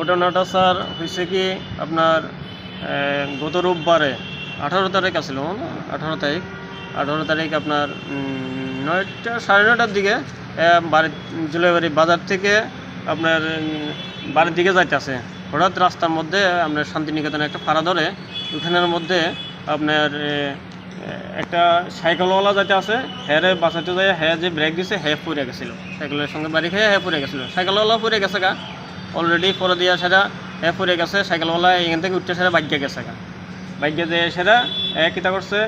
ঘটনাটা স্যার হয়েছে কি আপনার গত রোববারে, আঠারো তারিখ আছিল আঠারো তারিখ আঠারো তারিখ আপনার নয়টা, সাড়ে নয়টার দিকে বাড়ি জুলাইবাড়ি বাজার থেকে আপনার বাড়ির দিকে যাইতেছে। হঠাৎ রাস্তার মধ্যে আপনার শান্তিনিকেতনে একটা ফাড়া ধরে, ওখানের মধ্যে আপনার একটা সাইকেলওয়ালা যাতে আছে হ্যারে বাঁচাতে যায় হ্যাঁ যে ব্রেক দিছে হ্যাঁ পড়ে গেছিল। সাইকেলের সঙ্গে বাড়ি খেয়ে হ্যাঁ পড়ে গেছিল। সাইকেলওয়ালা পড়ে গেছে গা। অলরেডি পরে দিয়া সেটা পড়ে গেছে, সাইকেলওয়ালা এখান থেকে উঠতে সেটা বাইকে গেছে বাইকে যে সেটা, এ কিতা করছে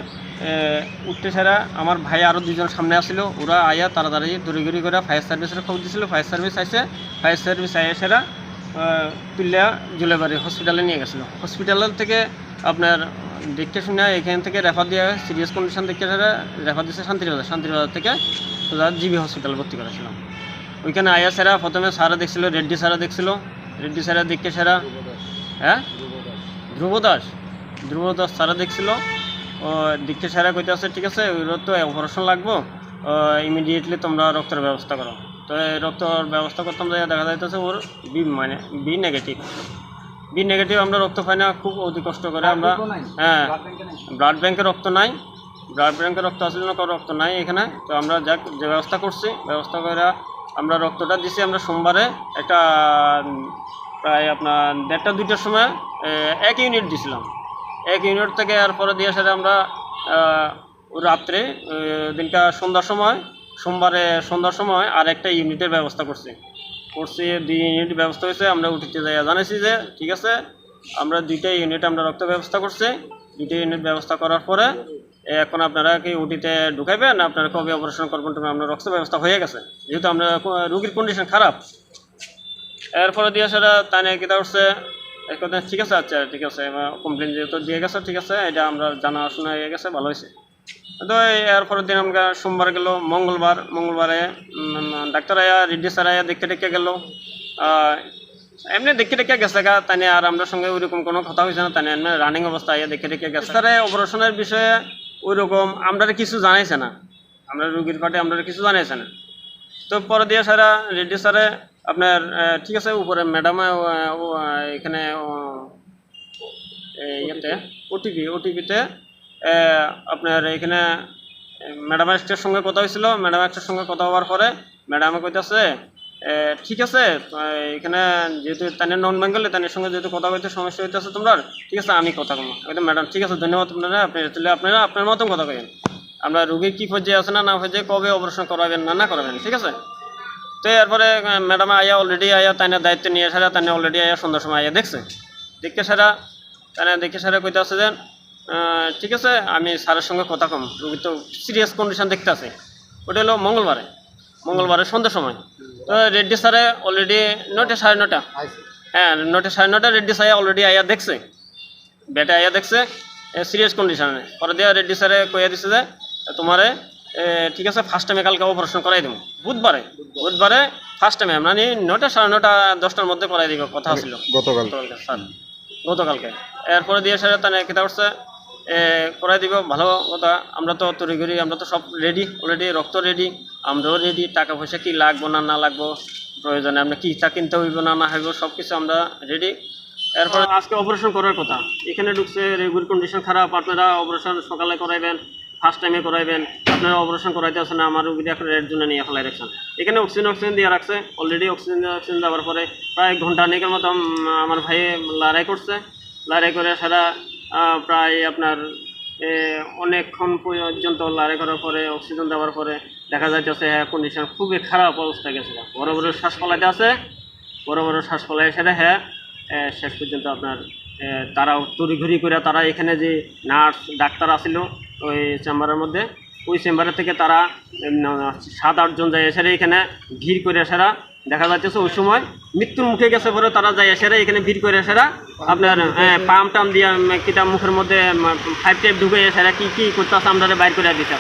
উঠতে সেরা আমার ভাই আরও দুজন সামনে আসছিল ওরা আয়া তাড়াতাড়ি দৌড়ি করে ফায়ার সার্ভিসের খবর দিছিল ফায়ার সার্ভিস আইসে ফায়ার সার্ভিস আইয়া সেরা তুলিয়া জুলেবাড়ি হসপিটালে নিয়ে গেছিল। হসপিটালের থেকে আপনার দেখতে শুনে এখান থেকে রেফার দিয়ে সিরিয়াস কন্ডিশন দেখতে সেরা রেফার দিচ্ছে শান্তিবাজার শান্তিবাজার থেকে জিবি হসপিটাল ভর্তি করেছিলাম ওইখানে আয়া সেরা প্রথমে সারা দেখছিল রেড্ডি সারা দেখছিল। রেড্ডি সারা দেখতে সেরা। হ্যাঁ? ধ্রুব দাস। ধ্রুব দাস সারা দেখছিল। ও দেখতে সারা কইতে আছে ঠিক আছে ওই তো অপারেশন লাগবো। ইমিডিয়েটলি তোমরা রক্তের ব্যবস্থা করো। তো এই রক্তর ব্যবস্থা করতাম যাই দেখা যাইতেছে ওর বি মানে বি নেগেটিভ বি নেগেটিভ আমরা রক্ত পাই না খুব অতি কষ্ট করে আমরা। হ্যাঁ। ব্লাড ব্যাংকে রক্ত নাই। ব্লাড ব্যাংকে রক্ত আসলে না কারও রক্ত নাই এখানে। তো আমরা যাক যে ব্যবস্থা করছি ব্যবস্থা করে আমরা রক্তটা দিছি আমরা সোমবারে। একটা প্রায় আপনার দেড়টা, দুইটার সময় এক ইউনিট দিছিলাম। এক ইউনিট থেকে আর পরে দিয়ে সেটা আমরা রাত্রে দিনটা সন্ধ্যার সময়, সোমবারে সন্ধ্যার সময় আর একটা ইউনিটের ব্যবস্থা করছি। করছি, দুই ইউনিট ব্যবস্থা হয়েছে, আমরা উঠিতে যাই জানাইছি যে, ঠিক আছে, আমরা দুইটা ইউনিট আমরা রক্ত ব্যবস্থা করছি। দুইটা ইউনিট ব্যবস্থা করার পরে, এখন আপনারা কি উটিতে ঢুকাইবেন? আপনারা কবে অপারেশন করবেন? তুমি আপনার রক্ত ব্যবস্থা হয়ে গেছে। যেহেতু কো- রুগীর কন্ডিশন খারাপ। এরপরে দিয়ে সেটা তাই নিয়ে কিতা উঠছে ঠিক আছে আচ্ছা ঠিক আছে কমপ্লেন যেহেতু দিয়ে গেছে, ঠিক আছে, এটা আমরা জানাশোনা হয়ে গেছে, ভালো হয়েছে। তো এরপরের দিন আমরা সোমবার গেল, মঙ্গলবার, মঙ্গলবারে ডাক্তার আয়া, রেড্ডি স্যার আয়া দেখতে দেখে গেল এমনি দেখে দেখে গেছে গা তাই আর আমরা সঙ্গে ওইরকম কোনো কথা হয়েছে না তাই এমনি রানিং অবস্থা আয়া দেখে দেখে গেছে। স্যারে অপারেশনের বিষয়ে ওইরকম আমরা কিছু জানাইছে না। আমরা রুগীর পার্টি আমরা কিছু জানাইছে না। তো পরে দিয়ে স্যারা রেড্ডি স্যারে আপনার ঠিক আছে, উপরে ম্যাডাম এখানে ইয়েতে ওটিপি ওটিপিতে আপনার এখানে ম্যাডাম একটার সঙ্গে কথা হয়েছিল ম্যাডাম একটার সঙ্গে কথা হওয়ার পরে ম্যাডামে কইতাছে ঠিক আছে এখানে যেহেতু তাদের নন বেঙ্গলে তাদের সঙ্গে যেহেতু কথা কইতে সমস্যা হইতেছে তোমরা ঠিক আছে, আমি কথা কম একদম ম্যাডাম, ঠিক আছে, ধন্যবাদ আপনারা, আপনি তাহলে আপনারা, আপনার মতন কথা কইন আমরা রুগীর কী পর্যায়ে আছে না না পর্যায়ে কবে অপারেশন করাবেন না না করাবেন, ঠিক আছে? তো এরপরে ম্যাডাম আয়া অলরেডি আয়া তাই দায়িত্ব নিয়ে সারা তাই অলরেডি আয়া, সন্ধ্যার সময় আয়া, দেখছে? দেখতে সারা তাই দেখে সারা কইতে আছে যে ঠিক আছে, আমি স্যারের সঙ্গে কথা কম। রুগী তো সিরিয়াস কন্ডিশন দেখতে আছে। ওটা হলো মঙ্গলবারে। মঙ্গলবারে সন্ধ্যার সময়। তো রেড্ডি স্যারে অলরেডি নটা সাড়ে নটা হ্যাঁ নটা সাড়ে নটা রেড্ডি স্যার অলরেডি আয়া দেখছে। বেটা আয়া দেখছে সিরিয়াস কন্ডিশনে পরে দিয়ে রেড্ডি স্যারে কইয়া দিছে যে তোমারে ঠিক আছে ফার্স্ট টাইমে কালকে অপারেশন করাই দেবো বুধবারে বুধবারে ফার্স্ট টাইমে মানে নটা সাড়ে নটা দশটার মধ্যে করাই দিব কথা ছিল। গতকাল। গতকালকে স্যার। এরপরে দিয়ে সেটা তাহলে কেতা উঠছে করাই দিব, ভালো কথা। আমরা তো তৈরি করি, আমরা তো সব রেডি অলরেডি রক্ত রেডি আমরাও রেডি টাকা পয়সা কি লাগবো না না লাগবো, প্রয়োজনে আমরা কি তা কিনতে হইব না না হইব সব কিছু আমরা রেডি এরপরে আজকে অপারেশন করার কথা। এখানে ঢুকছে রেগুর কন্ডিশন খারাপ, আপনারা অপারেশন সকালে করাইবেন ফার্স্ট টাইমে করাইবেন, আপনারা অপারেশন করাইতে আসেন আমার রুগীটা এখন এর জন্য নিয়ে ফেলাই রাখছেন। এখানে অক্সিজেন অক্সিজেন দিয়ে রাখছে অলরেডি অক্সিজেন অক্সিজেন দেওয়ার পরে প্রায় ঘণ্টা নেকের মতো আমার ভাই লড়াই করছে। লড়াই করে সারা প্রায় আপনার অনেকক্ষণ পর্যন্ত লড়াই করার পরে অক্সিজেন দেওয়ার পরে দেখা যাইতেছে হ্যাঁ কন্ডিশন খুবই খারাপ অবস্থা গেছে। বড় বড় শ্বাস ফলাইতে আছে বড় বড় শ্বাস ফলাই সেটা হ্যাঁ শেষ পর্যন্ত আপনার এ, তারাও তড়িঘড়ি করে তারা এখানে যে নার্স ডাক্তার আসিল ওই চেম্বারের মধ্যে ওই চেম্বারের থেকে তারা সাত আটজন যায় এসে এখানে ভিড় করে এসারা দেখা যাচ্ছে ওই সময় মৃত্যুর মুখে গেছে পরে তারা যায় এসেরা এখানে ভিড় করে এসেরা আপনার পাম টাম দিয়ে কিটা মুখের মধ্যে ফাইভ টাইপ ঢুকে এসেরা কি কি করতে আছে আমরা বাইর করে দিতে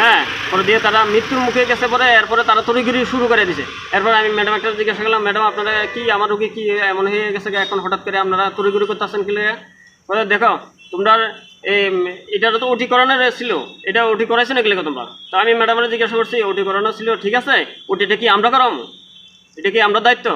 হ্যাঁ পরে দিয়ে তারা মৃত্যুর মুখে গেছে পরে, এরপরে তারা তড়িঘড়ি শুরু করে দিছে। এরপর আমি ম্যাডাম একটা জিজ্ঞাসা করলাম ম্যাডাম আপনারা কি, আমার রোগী কি, এমন হয়ে গেছে এখন হঠাৎ করে আপনারা তড়িঘড়ি করতে আসেন কি লেগে? বলে, দেখো, তোমরা এটা তো ওটি করানোর ছিল, এটা ওটি করাইছে নাকি লেগে তোমরা? তো আমি ম্যাডামের জিজ্ঞাসা করছি ওটি করানো ছিল, ঠিক আছে? ওটিটা কি আমরা করাম? এটা কি আমরা দায়িত্ব?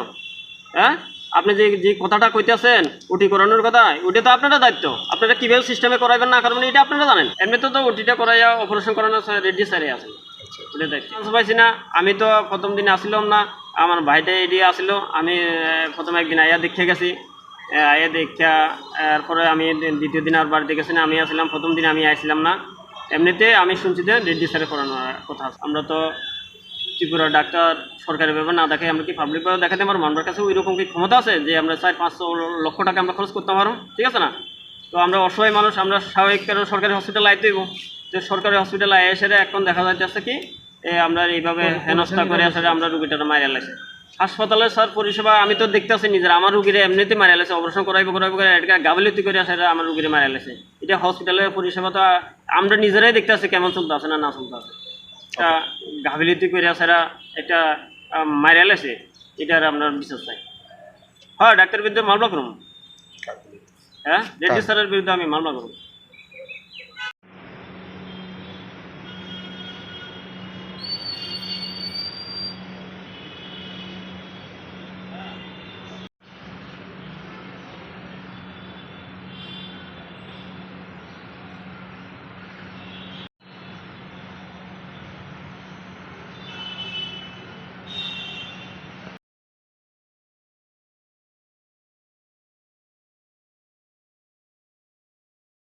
হ্যাঁ? আপনি যে যে কথাটা কইতেছেন ওটি করানোর কথা ওটা তো আপনারা দায়িত্ব। আপনারা কীভাবে সিস্টেমে করাইবেন না করবেন এটা আপনারা জানেন। এমনিতে তো ওটিটা করাইয়া অপারেশন করানোর রেডি স্যারে আছে। পাইছি না, আমি তো প্রথম দিন আসিলাম না, আমার ভাইটা এদিকে আসিল, আমি প্রথম একদিন আইয়া দেখে গেছি। আইয়া দেখা, এরপরে আমি দ্বিতীয় দিন আর বাড়িতে গেছি না, আমি আসলাম, প্রথম দিন আমি আসলাম না। এমনিতে আমি শুনছি যে রেডি স্যারে করানোর কথা আমরা তো ত্রিপুরা ডাক্তার সরকারি ভাবে না দেখে আমরা কি পাবলিক ভাবে দেখাতে পারব? আমার কাছে ওই রকম কি ক্ষমতা আছে যে আমরা চার পাঁচশো লক্ষ টাকা আমরা খরচ করতে পারব? ঠিক আছে না? তো আমরা অসহায় মানুষ আমরা স্বাভাবিক কারণ সরকারি হসপিটাল আইতে হইব যে সরকারি হসপিটাল আয় এসে এখন দেখা যাচ্ছে কি এ, আমরা এইভাবে হেনস্থা করে আসলে আমরা রুগীটা মারা লাগছে হাসপাতালে স্যার পরিষেবা আমি তো দেখতেছি নিজের আমার রুগীরা এমনিতে মারা লাগছে অপারেশন করাইবো করাইবো করে এটা গাফিলতি করে আসলে আমার রুগীরা মারা লাগছে এটা হসপিটালের পরিষেবা তো আমরা নিজেরাই দেখতেছি কেমন চলতে আছে না না চলতে আছে একটা গাফিলতি করে সারা একটা মাইরা লেছে এটার আপনার বিশ্বাস চাই হ্যাঁ ডাক্তার বিরুদ্ধে মামলা করুন। হ্যাঁ? রেড্ডি স্যারের বিরুদ্ধে আমি মামলা করুন।